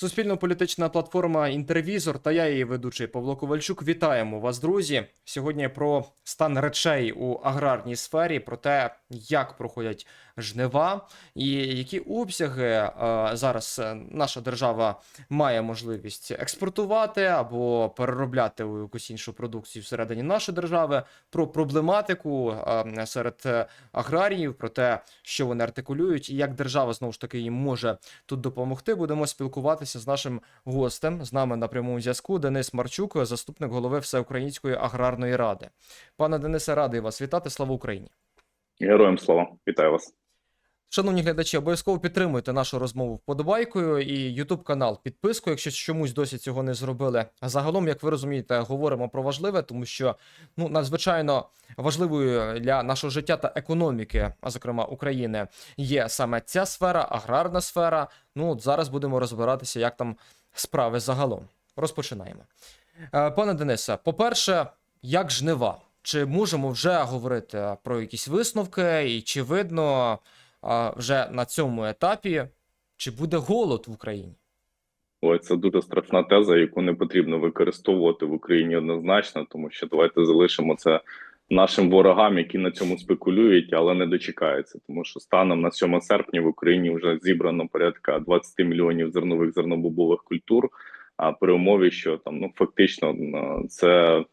Суспільно-політична платформа Інтервізор та я її ведучий Павло Ковальчук. Вітаємо вас, друзі. Сьогодні про стан речей у аграрній сфері, про те, як проходять жнива, і які обсяги е, зараз е, наша держава має можливість експортувати або переробляти у якусь іншу продукцію всередині нашої держави, про проблематику е, серед аграріїв, про те, що вони артикулюють, і як держава знову ж таки їм може тут допомогти. Будемо спілкуватися з нашим гостем. З нами на прямому зв'язку Денис Марчук, заступник голови Всеукраїнської аграрної ради. Пане Денисе, радий вас вітати. Слава Україні! Героям слава, вітаю вас. Шановні глядачі, обов'язково підтримуйте нашу розмову вподобайкою і YouTube канал підпискою, якщо чомусь досі цього не зробили. А загалом, як ви розумієте, говоримо про важливе, тому що ну надзвичайно важливою для нашого життя та економіки, а зокрема України, є саме ця сфера, аграрна сфера. Ну от зараз будемо розбиратися, як там справи загалом. Розпочинаємо. Е, Пане Денисе, по-перше, як жнива? Чи можемо вже говорити про якісь висновки, і чи видно вже на цьому етапі, чи буде голод в Україні? Ой, це дуже страшна теза, яку не потрібно використовувати в Україні однозначно, тому що давайте залишимо це нашим ворогам, які на цьому спекулюють, але не дочекаються. Тому що станом на 7 серпня в Україні вже зібрано порядка 20 мільйонів зернових зернобобових культур. А при умові, що там ну фактично е, це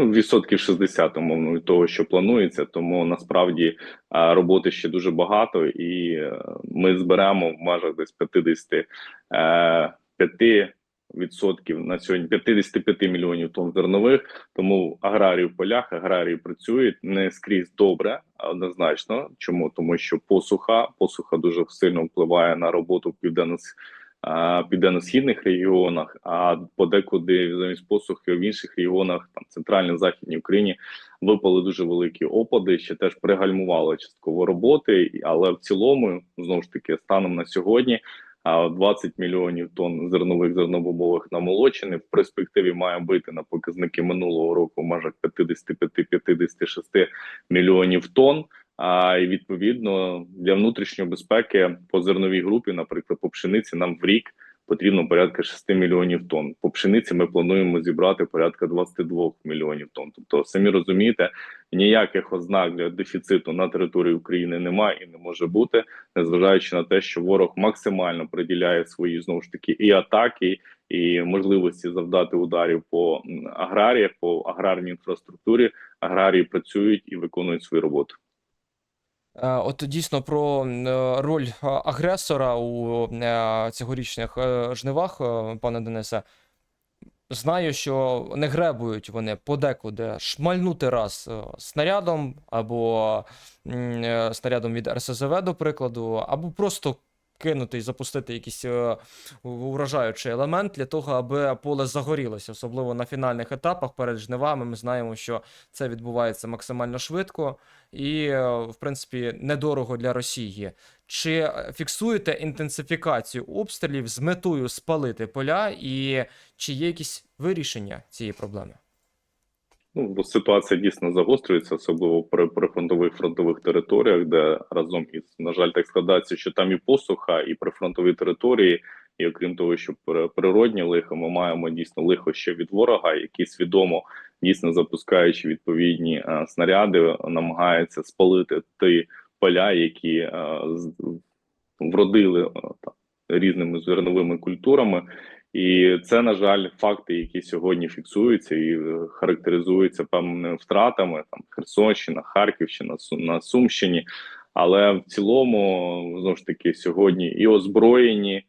ну, відсотків 60, умовно, від того, що планується. Тому насправді роботи ще дуже багато, і е, ми зберемо в межах десь 50 е, 5 відсотків на сьогодні 55 мільйонів тонн зернових. Тому аграрії в полях, аграрії працюють не скрізь добре, однозначно. Чому тому, що посуха посуха дуже сильно впливає на роботу південно південно-східних регіонах, а подекуди замість посухи в інших регіонах, там центрально-західній Україні, випали дуже великі опади, що теж пригальмували частково роботи. Але в цілому, знову ж таки, станом на сьогодні. А 20 мільйонів тонн зернових зернобобових намолочених в перспективі має бити на показники минулого року в межах 55-56 мільйонів тонн. А і відповідно для внутрішньої безпеки по зерновій групі, наприклад, по пшениці, нам в рік потрібно порядка 6 мільйонів тонн. По пшениці ми плануємо зібрати порядка 22 мільйонів тонн. Тобто, самі розумієте, ніяких ознак для дефіциту на території України немає і не може бути, незважаючи на те, що ворог максимально приділяє свої знову ж таки і атаки. І можливості завдати ударів по аграріях, по аграрній інфраструктурі аграрії працюють і виконують свою роботу. Е, От дійсно про е, роль е, агресора у цьогорічних жнивах, пане Денисе. Знаю, що не гребують вони подекуди шмальнути раз снарядом, або снарядом від РСЗВ, до прикладу, або просто кинути і запустити якийсь уражаючий елемент для того, аби поле загорілося, особливо на фінальних етапах перед жнивами. Ми знаємо, що це відбувається максимально швидко і, е, в принципі, недорого для Росії. Чи е, фіксуєте інтенсифікацію обстрілів з метою спалити поля, і чи є якісь вирішення цієї проблеми? Ну, ситуація дійсно загострюється, особливо при прифронтових фронтових територіях, де разом із на жаль, так складається, що там і посуха, і прифронтові території, і окрім того, що при- природні лихо, ми маємо дійсно лихо ще від ворога, який свідомо дійсно запускаючи відповідні е, снаряди, намагається спалити ті поля, які е, вродили е, там, різними зерновими культурами. І це, на жаль, факти, які сьогодні фіксуються і е, характеризуються певними втратами. Там Херсонщина, Харківщина, на Сумщині. Але в цілому, знову ж таки, сьогодні і озброєні,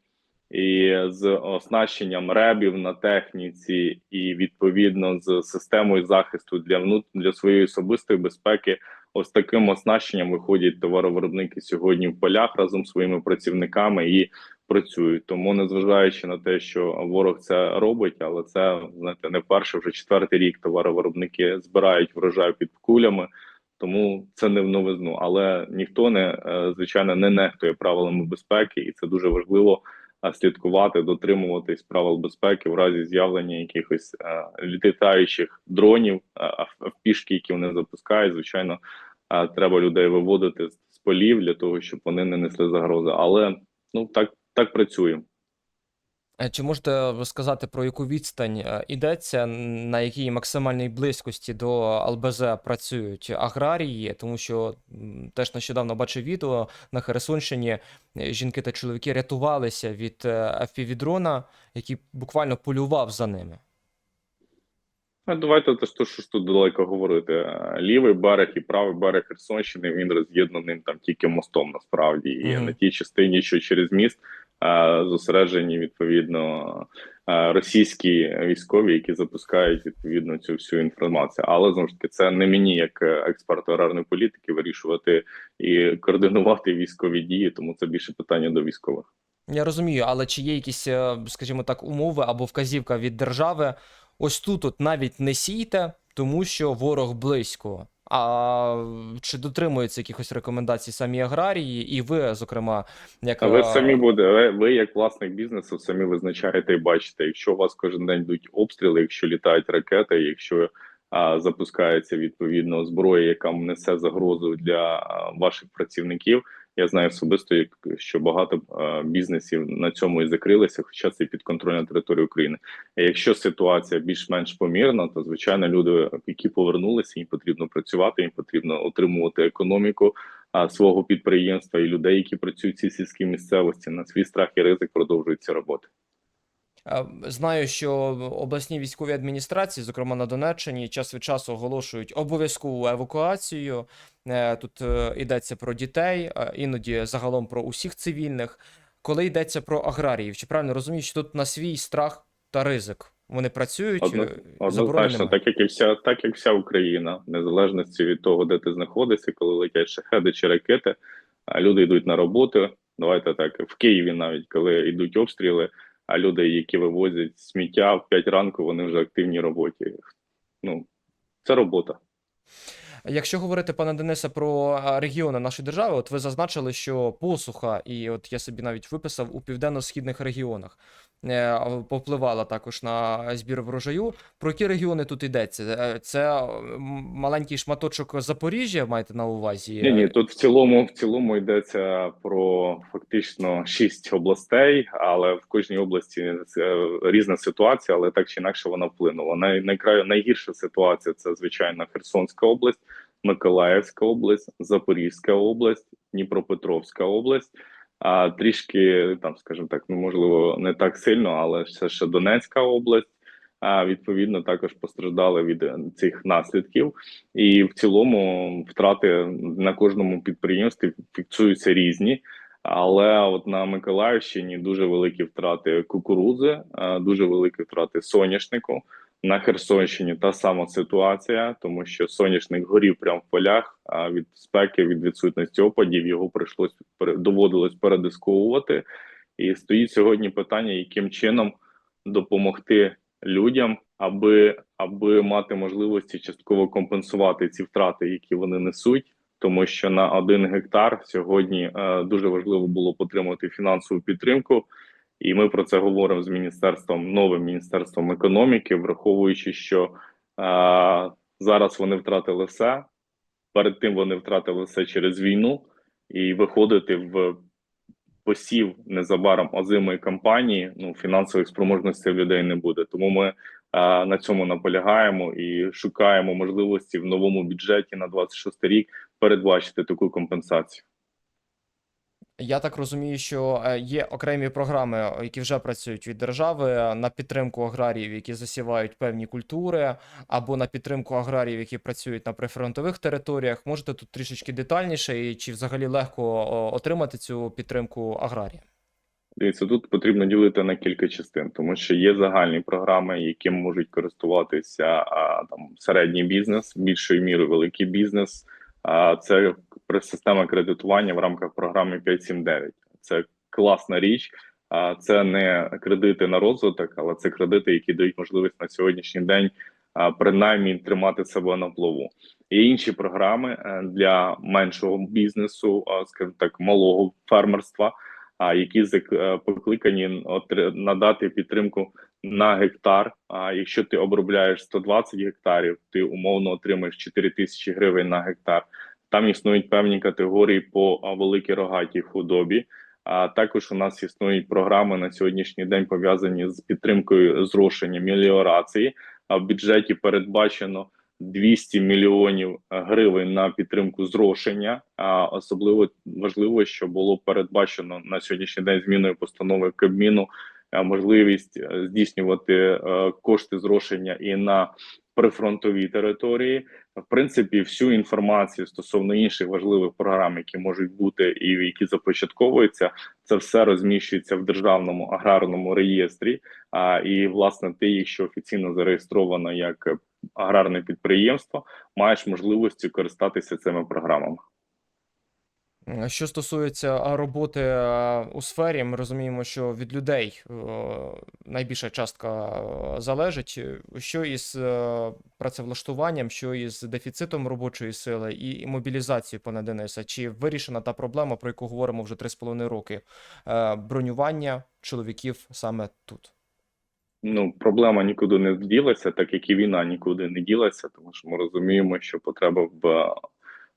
і з оснащенням ребів на техніці, і відповідно з системою захисту для внут... для своєї особистої безпеки. Ось таким оснащенням виходять товаровиробники сьогодні в полях разом з своїми працівниками і працюють. Тому, незважаючи на те, що ворог це робить, але це знаєте, не перший, вже четвертий рік товаровиробники збирають врожай під кулями. Тому це не в новизну, але ніхто не е, звичайно не нехтує правилами безпеки, і це дуже важливо слідкувати, дотримуватись правил безпеки в разі з'явлення якихось е, літаючих дронів, е, пішки, які вони запускають. Звичайно, е, треба людей виводити з полів для того, щоб вони не несли загрози. Але ну так так працюємо. Е, Чи можете сказати, про яку відстань е, йдеться, на якій максимальній близькості до ЛБЗ працюють аграрії? Тому що теж нещодавно бачив відео на Херсонщині. е, Жінки та чоловіки рятувалися від FPV-дрона, який буквально полював за ними. А давайте те, що ж тут далеко говорити. Е, Лівий берег і правий берег Херсонщини він роз'єднаний там тільки мостом насправді, і Мгм. на тій частині, що через міст е, зосереджені відповідно російські військові, які запускають відповідно цю всю інформацію. Але знову ж таки, це не мені, як експерту аграрної політики, вирішувати і координувати військові дії, тому це більше питання до військових. Я розумію, але чи є якісь, е, скажімо так, умови або вказівка від держави? Ось тут от навіть не сійте, тому що ворог близько. А чи дотримуються якихось рекомендацій самі аграрії, і ви, зокрема, як ви самі буде, ви, ви як власник бізнесу самі визначаєте і бачите, якщо у вас кожен день йдуть обстріли, якщо літають ракети, якщо а, запускається відповідно зброя, яка несе загрозу для ваших працівників. Я знаю особисто, що багато бізнесів на цьому і закрилися, хоча це підконтрольна територія України. Якщо ситуація більш-менш помірна, то звичайно люди, які повернулися, їм потрібно працювати, їм потрібно отримувати економіку свого підприємства і людей, які працюють в цій сільській місцевості, на свій страх і ризик продовжують ці роботи. Знаю, що обласні військові адміністрації, зокрема на Донеччині, час від часу оголошують обов'язкову евакуацію. Е, Тут е, йдеться про дітей, іноді загалом про усіх цивільних. Коли йдеться про аграріїв, чи правильно розумію, що тут на свій страх та ризик вони працюють, Одно- е, Однозначно, так як і вся, так як вся Україна, незалежності від того, де ти знаходишся, коли летять шахеди чи ракети, а люди йдуть на роботу. Давайте так в Києві, навіть коли йдуть обстріли, а люди, які вивозять сміття в 5 ранку, вони вже активні роботі. Ну це робота. Якщо говорити, пане Денисе, про регіони нашої держави, от ви зазначили, що посуха, і от я собі навіть виписав у південно-східних регіонах е, повпливала також на збір врожаю. Про які регіони тут йдеться? Е, Це маленький шматочок Запоріжжя, маєте на увазі? Ні, ні, тут в цілому в цілому йдеться про фактично шість областей, але в кожній області різна ситуація, але так чи інакше вона вплинула. Най, найкрай, найгірша ситуація це звичайно Херсонська область, Миколаївська область, Запорізька область, Дніпропетровська область. А трішки там, скажімо так, ну можливо, не так сильно, але все ще Донецька область. А відповідно також постраждали від е, цих наслідків. І в цілому втрати на кожному підприємстві фіксуються різні. Але от на Миколаївщині дуже великі втрати кукурузи, е, дуже великі втрати соняшнику. На Херсонщині та сама ситуація, тому що соняшник горів прямо в полях. А від спеки, від відсутності опадів його прийшлось доводилось передисковувати. І стоїть сьогодні питання, яким чином допомогти людям, аби аби мати можливості частково компенсувати ці втрати, які вони несуть. Тому що на один гектар сьогодні е, дуже важливо було отримати фінансову підтримку, і ми про це говоримо з міністерством новим міністерством економіки, враховуючи, що е, зараз вони втратили все. Перед тим вони втратили все через війну, і виходити в посів незабаром озимої кампанії. Ну фінансових спроможностей людей не буде. Тому ми е, на цьому наполягаємо і шукаємо можливості в новому бюджеті на 26 рік передбачити таку компенсацію. Я так розумію, що е, є окремі програми, які вже працюють від держави е, на підтримку аграріїв, які засівають певні культури, або на підтримку аграріїв, які працюють на прифронтових територіях. Можете тут трішечки детальніше, і чи взагалі легко отримати цю підтримку аграрія? Дивіться, тут потрібно ділити на кілька частин, тому що є загальні програми, яким можуть користуватися а, там середній бізнес, більшою мірою великий бізнес. Це система кредитування в рамках програми 579. Це класна річ. Це не кредити на розвиток, але це кредити, які дають можливість на сьогоднішній день принаймні тримати себе на плаву. Є інші програми е, для меншого бізнесу, скажімо так, малого фермерства які е, покликані надати підтримку на гектар. А якщо ти обробляєш 120 гектарів, ти умовно отримаєш 4 тисячі гривень на гектар. Там існують певні категорії по великій рогатій худобі. А також у нас існують програми на сьогоднішній день пов'язані з підтримкою зрошення меліорації. А в бюджеті передбачено 200 мільйонів гривень на підтримку зрошення. А особливо важливо, що було передбачено на сьогоднішній день зміною постанови Кабміну можливість е, здійснювати е, кошти зрошення і на прифронтовій території. В принципі, всю інформацію стосовно інших важливих програм, які можуть бути і які започатковуються, це все розміщується в державному аграрному реєстрі. А і власне ти, якщо офіційно зареєстровано як е, аграрне підприємство, маєш можливості користатися цими програмами. М, Що стосується роботи у сфері, ми розуміємо, що від людей е, найбільша частка е, залежить. Що із е, працевлаштуванням, що із дефіцитом робочої сили і мобілізацією, пане Денисе, чи вирішена та проблема, про яку говоримо вже 3,5 роки, е, бронювання чоловіків саме тут? Ну, проблема нікуди не ділася, так як і війна нікуди не ділася, тому що ми розуміємо, що потреба в,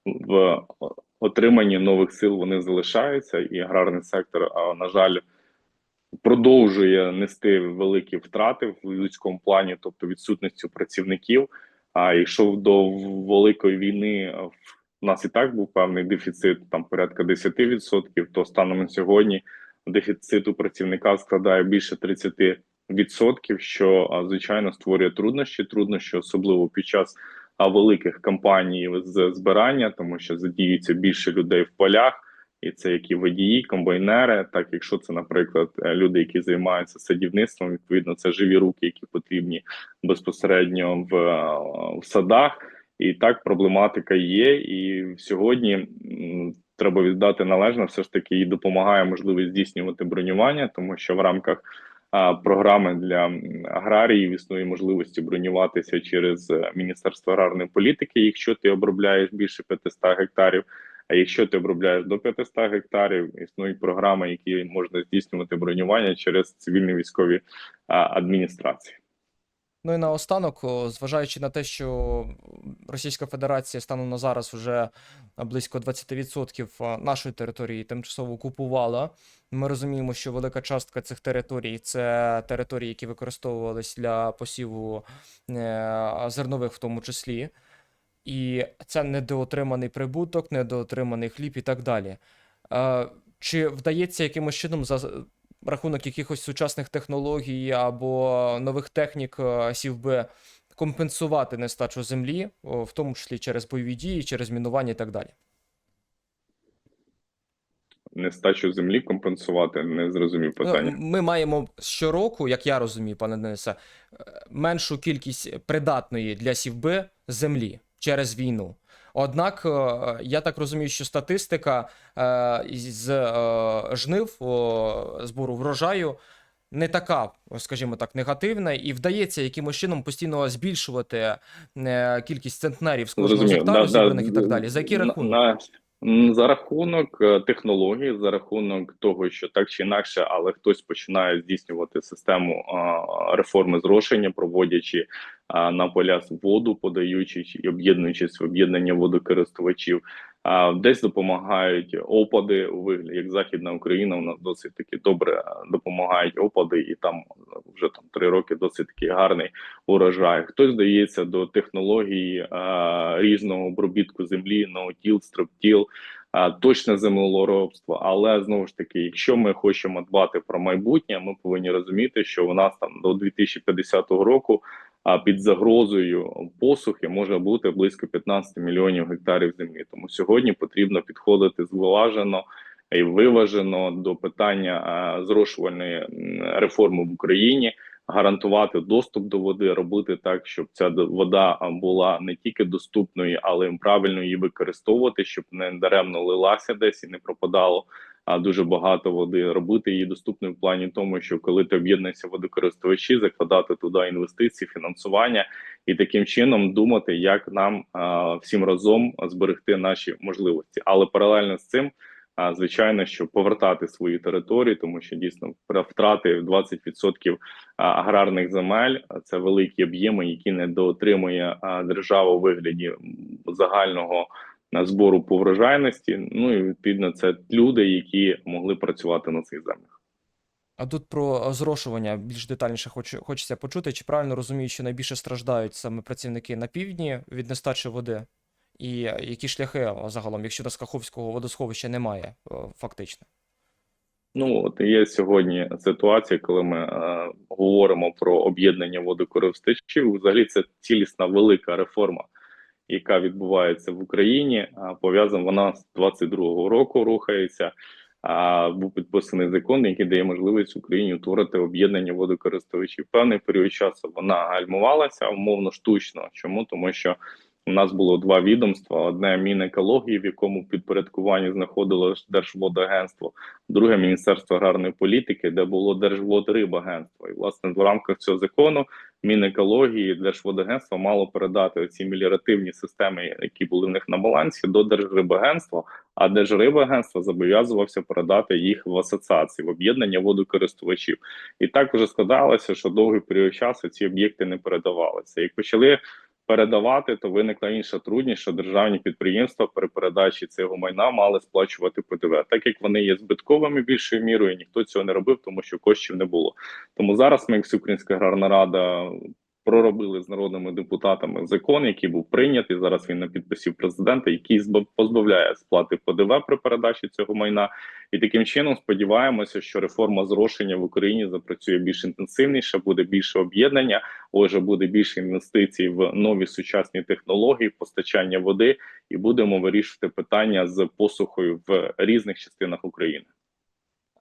в отриманні нових сил вони залишаються, і аграрний сектор, на жаль, продовжує нести великі втрати в людському плані, тобто відсутністю працівників. А якщо до великої війни в нас і так був певний дефіцит, там порядка 10%, то станом на сьогодні дефіциту працівника складає більше 30%. Відсотків, що звичайно створює труднощі, труднощі, особливо під час великих кампаній з збирання, тому що задіюється більше людей в полях, і це як і водії, комбайнери. Так, якщо це, наприклад, е, люди, які займаються садівництвом, відповідно, це живі руки, які потрібні безпосередньо в, е, в садах. І так проблематика є. І сьогодні треба віддати належне, все ж таки і допомагає можливість здійснювати бронювання, тому що в рамках а, програми для аграріїв існує можливості бронюватися через е, Міністерство аграрної політики, якщо ти обробляєш більше 500 гектарів. А якщо ти обробляєш до 500 гектарів, існують програми, які можна здійснювати бронювання через цивільні військові адміністрації. Ну і наостанок, зважаючи на те, що Російська Федерація станом на зараз вже близько 20% нашої території тимчасово окупувала, ми розуміємо, що велика частка цих територій це території, які використовувались для посіву е, зернових, в тому числі. І це недоотриманий прибуток, недоотриманий хліб і так далі. Е, Чи вдається якимось чином рахунок якихось сучасних технологій або нових технік е, сів би компенсувати нестачу землі, в тому числі через бойові дії, через мінування і так далі? Нестачу землі компенсувати не зрозумів Ну, питання. Ми маємо щороку, як я розумію, пане Денисе, е, меншу кількість придатної для сівби землі через війну. Однак, е, я так розумію, що статистика е, з е, жнив збору врожаю не така, скажімо так, негативна, і вдається якимось чином постійно збільшувати кількість центнерів з кожного гектару да, зібраних і так далі. За який на- рахунок? на- За рахунок технологій, за рахунок того, що так чи інакше, але хтось починає здійснювати систему а, реформи зрошення, проводячи на поля воду, подаючи чи об'єднуючись в об'єднання водокористувачів. Десь допомагають опади у вигляді, як Західна Україна, у нас досить таки добре допомагають опади, і там вже там три роки досить такий гарний урожай. Хтось здається до технології а, різного обробітку землі, ноутіл, строптіл, а, точне землеробство. Але знову ж таки, якщо ми хочемо дбати про майбутнє, ми повинні розуміти, що у нас там до 2050 року. А під загрозою посухи може бути близько 15 мільйонів гектарів землі. Тому сьогодні потрібно підходити зважено і виважено до питання зрошувальної реформи в Україні, гарантувати доступ до води, робити так, щоб ця вода була не тільки доступною, але й правильно її використовувати, щоб не даремно лилася десь і не пропадало. Дуже багато води робити її доступною в плані тому, що коли ти об'єднуєшся водокористувачі, закладати туди інвестиції, фінансування і таким чином думати, як нам всім разом зберегти наші можливості. Але паралельно з цим, звичайно, що повертати свої території, тому що дійсно втра- втрати в 20% аграрних земель це великі об'єми, які не доотримує а, держава у вигляді загального збору по врожайності. Ну і відповідно це люди, які могли працювати на цих землях. А тут про зрошування більш детальніше хочу, хочеться почути. Чи правильно розумію, що найбільше страждають саме працівники на півдні від нестачі води? І які шляхи загалом, якщо до Скаховського водосховища немає, е, фактично? Ну от є сьогодні ситуація, коли ми е, говоримо про об'єднання водокористувачів. Взагалі це цілісна велика реформа, яка відбувається в Україні. Пов'язана вона з 22-го року рухається. А був підписаний закон, який дає можливість Україні утворити об'єднання водокористувачів. Певний період часу вона гальмувалася умовно штучно. Чому тому, що у нас було два відомства: одне Мінекології, в якому підпорядкуванні знаходилось Держводагентство, друге Міністерство аграрної політики, де було Держводрибагентство. І власне в рамках цього закону Мінекології Держводагентство мало передати ці меліоративні системи, які були в них на балансі, до Держрибагентства. А Держрибагентство зобов'язувався передати їх в асоціації в об'єднання водокористувачів. І так вже складалося, що довгий період часу ці об'єкти не передавалися. Як почали передавати, то виникла інша трудність, що державні підприємства при передачі цього майна мали сплачувати ПДВ, так як вони є збитковими більшою мірою, ніхто цього не робив, тому що коштів не було. Тому зараз ми, як Всеукраїнська аграрна рада, проробили з народними депутатами закон, який був прийнятий. Зараз він на підписі президента, який збав- позбавляє сплати ПДВ при передачі цього майна. І таким чином сподіваємося, що реформа зрошення в Україні запрацює більш інтенсивніше, буде більше об'єднання. Отже, буде більше інвестицій в нові сучасні технології, постачання води, і будемо вирішувати питання з посухою в різних частинах України.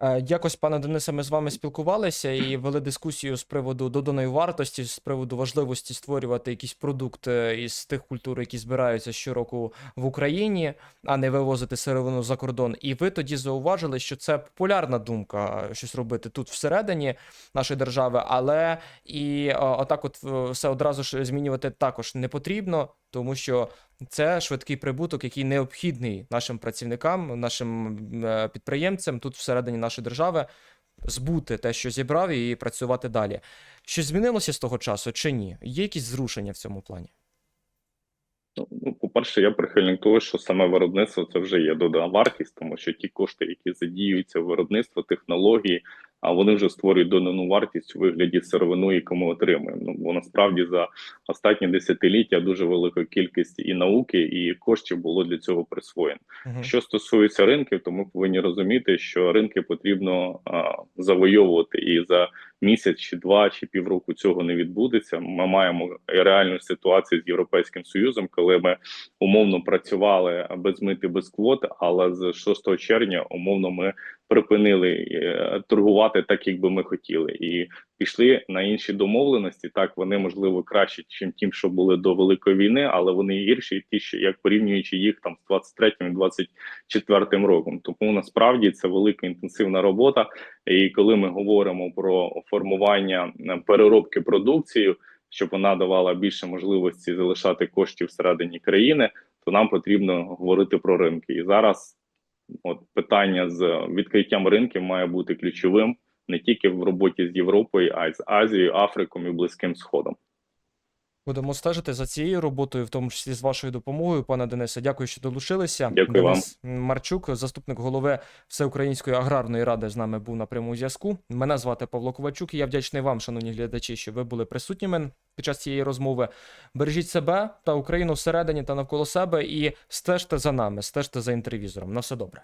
Е, Якось, пане Денисе, ми з вами спілкувалися і вели дискусію з приводу доданої вартості, з приводу важливості створювати якийсь продукт із тих культур, які збираються щороку в Україні, а не вивозити сировину за кордон. І ви тоді зауважили, що це популярна думка е, щось робити тут всередині нашої держави, але і е, отак, от все одразу ж змінювати також не потрібно, тому що це швидкий прибуток, який необхідний нашим працівникам, нашим е, підприємцям тут всередині нашої держави збути те, що зібрав, і працювати далі. Щось змінилося з того часу чи ні? Є якісь зрушення в цьому плані? Ну, ну, по-перше, я прихильник того, що саме виробництво це вже є додана вартість, тому що ті кошти, які задіюються в виробництво, технології, а вони вже створюють додану вартість у вигляді сировину, яку ми отримуємо. Ну бо насправді за останні десятиліття дуже велика кількість і науки, і коштів було для цього присвоєно. Угу. Що стосується ринків, то ми повинні розуміти, що ринки потрібно а, завойовувати, і за місяць чи два чи півроку цього не відбудеться. Ми маємо реальну ситуацію з європейським союзом, коли ми умовно працювали без мити без квот, але з 6 червня умовно ми припинили е, торгувати так, як би ми хотіли, і пішли на інші домовленості. Так вони можливо краще, чим тим, що були до великої війни, але вони гірші, ті, що як порівнюючи їх там з 23-м, 24-м роком. Тому насправді це велика інтенсивна робота. І коли ми говоримо про формування е, переробки продукції, щоб вона давала більше можливості залишати коштів всередині країни, то нам потрібно говорити про ринки. І зараз от питання з відкриттям ринків має бути ключовим не тільки в роботі з Європою, а й з Азією, Африкою і Близьким Сходом. Будемо стежити за цією роботою, в тому числі з вашою допомогою, пане Денисе. Дякую, що долучилися. Дякую Денис Марчук, заступник голови Всеукраїнської аграрної ради, з нами був на прямому зв'язку. Мене звати Павло Ковальчук. і Я вдячний вам, шановні глядачі, що ви були присутніми під час цієї розмови. Бережіть себе та Україну всередині та навколо себе і стежте за нами, стежте за інтервізором. На все добре.